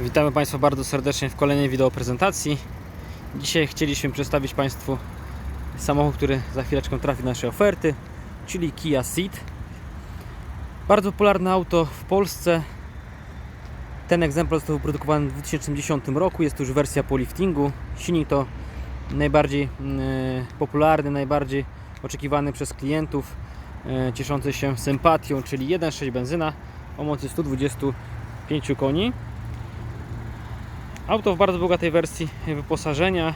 Witamy Państwa bardzo serdecznie w kolejnej wideo prezentacji. Dzisiaj chcieliśmy przedstawić Państwu samochód, który za chwileczkę trafi do naszej oferty, czyli Kia Ceed. Bardzo popularne auto w Polsce. Ten egzemplarz został wyprodukowany w 2010 roku. Jest to już wersja po liftingu. Silnik to najbardziej mm, popularny, najbardziej oczekiwany przez klientów, e, cieszący się sympatią, czyli 1.6 benzyna o mocy 125 koni. Auto w bardzo bogatej wersji wyposażenia.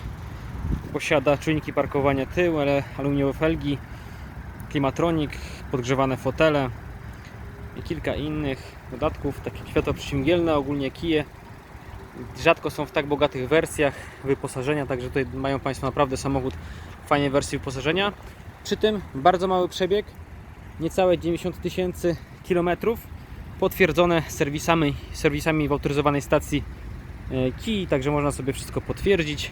Posiada czujniki parkowania tył, ale aluminiowe felgi, klimatronik, podgrzewane fotele i kilka innych dodatków, takie światło przeciwmgielne, ogólnie kije. Rzadko są w tak bogatych wersjach wyposażenia, także tutaj mają Państwo naprawdę samochód w fajnej wersji wyposażenia. Przy tym bardzo mały przebieg, niecałe 90 tysięcy kilometrów, potwierdzone serwisami, serwisami w autoryzowanej stacji kij, także można sobie wszystko potwierdzić.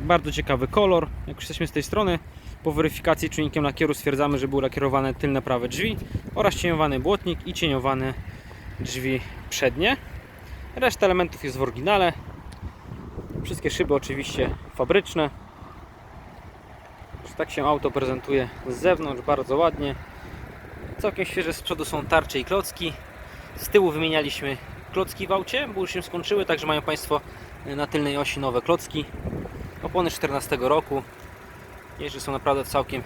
Bardzo ciekawy kolor. Jak już jesteśmy z tej strony, po weryfikacji czujnikiem lakieru stwierdzamy, że były lakierowane tylne prawe drzwi oraz cieniowany błotnik i cieniowane drzwi przednie. Reszta elementów jest w oryginale. Wszystkie szyby oczywiście fabryczne. Tak się auto prezentuje z zewnątrz, bardzo ładnie. Całkiem świeże z przodu są tarcze i klocki. Z tyłu wymienialiśmy klocki w aucie, bo już się skończyły, także mają Państwo na tylnej osi nowe klocki. Opony 14 roku. Jeździ są naprawdę w całkiem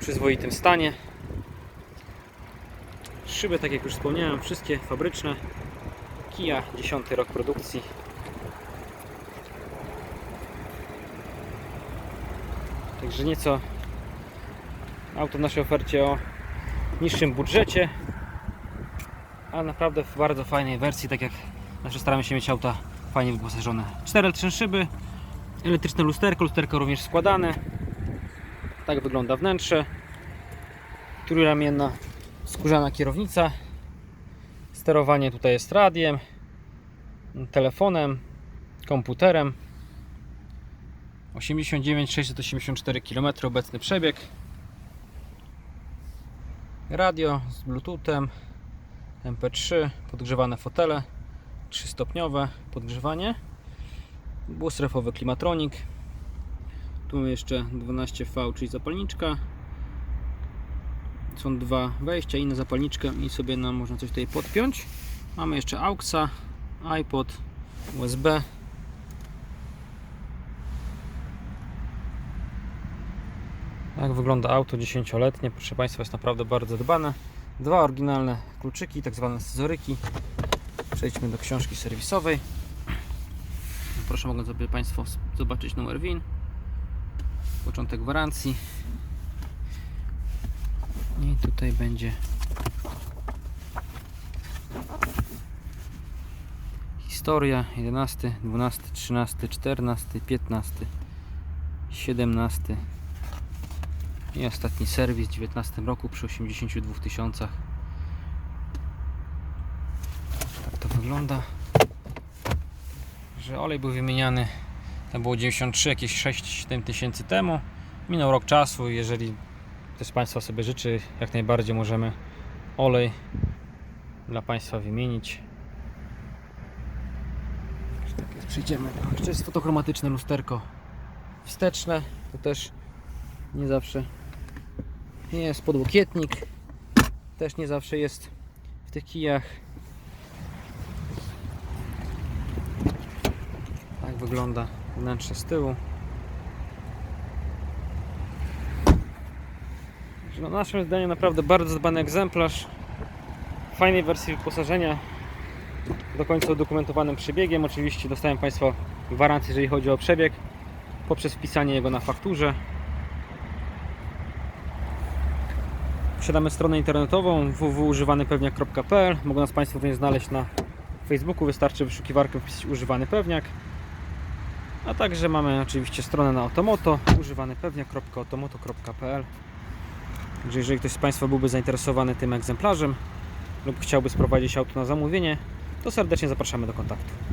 przyzwoitym stanie. Szyby, tak jak już wspomniałem, wszystkie fabryczne. Kia, 10 rok produkcji. Także nieco auto w naszej ofercie o niższym budżecie, a naprawdę w bardzo fajnej wersji, tak jak zawsze staramy się mieć auta fajnie wyposażone. 4 elektryczne szyby, elektryczne lusterko, lusterko również składane. Tak wygląda wnętrze. Trójramienna skórzana kierownica. Sterowanie tutaj jest radiem, telefonem, komputerem. 89 684 km obecny przebieg. Radio z bluetoothem, MP3, podgrzewane fotele, 3-stopniowe podgrzewanie, dwustrefowy klimatronik. Tu mamy jeszcze 12V, czyli zapalniczka. Są dwa wejścia, inna zapalniczka i sobie nam można coś tutaj podpiąć. Mamy jeszcze AUXa, iPod, USB. Tak wygląda auto 10-letnie. Proszę Państwa, jest naprawdę bardzo dbane. Dwa oryginalne kluczyki, tak zwane scyzoryki. Przejdźmy do książki serwisowej. Proszę, mogą sobie Państwo zobaczyć numer WIN. Początek gwarancji. I tutaj będzie historia 11, 12, 13, 14, 15, 17 i ostatni serwis w 19 roku przy 82 tysiącach. Tak to wygląda. Że olej był wymieniany, to było 93, jakieś 6-7 tysięcy temu. Minął rok czasu, jeżeli ktoś z Państwa sobie życzy, jak najbardziej możemy olej dla Państwa wymienić. Tak jest, przyjdziemy. Jeszcze jest fotochromatyczne lusterko wsteczne, to też nie zawsze jest podłokietnik. Też nie zawsze jest w tych kijach. Tak wygląda wnętrze z tyłu. No, naszym zdaniem naprawdę bardzo zadbany egzemplarz. Fajnej wersji wyposażenia. Do końca udokumentowanym przebiegiem. Oczywiście dostają Państwo gwarancję jeżeli chodzi o przebieg poprzez wpisanie jego na fakturze Posiadamy stronę internetową www.używanypewniak.pl Mogą nas Państwo również znaleźć na Facebooku, wystarczy wyszukiwarkę wpisać używany pewniak. A także mamy oczywiście stronę na Automoto używanypewniak.automoto.pl Także jeżeli ktoś z Państwa byłby zainteresowany tym egzemplarzem lub chciałby sprowadzić auto na zamówienie, to serdecznie zapraszamy do kontaktu.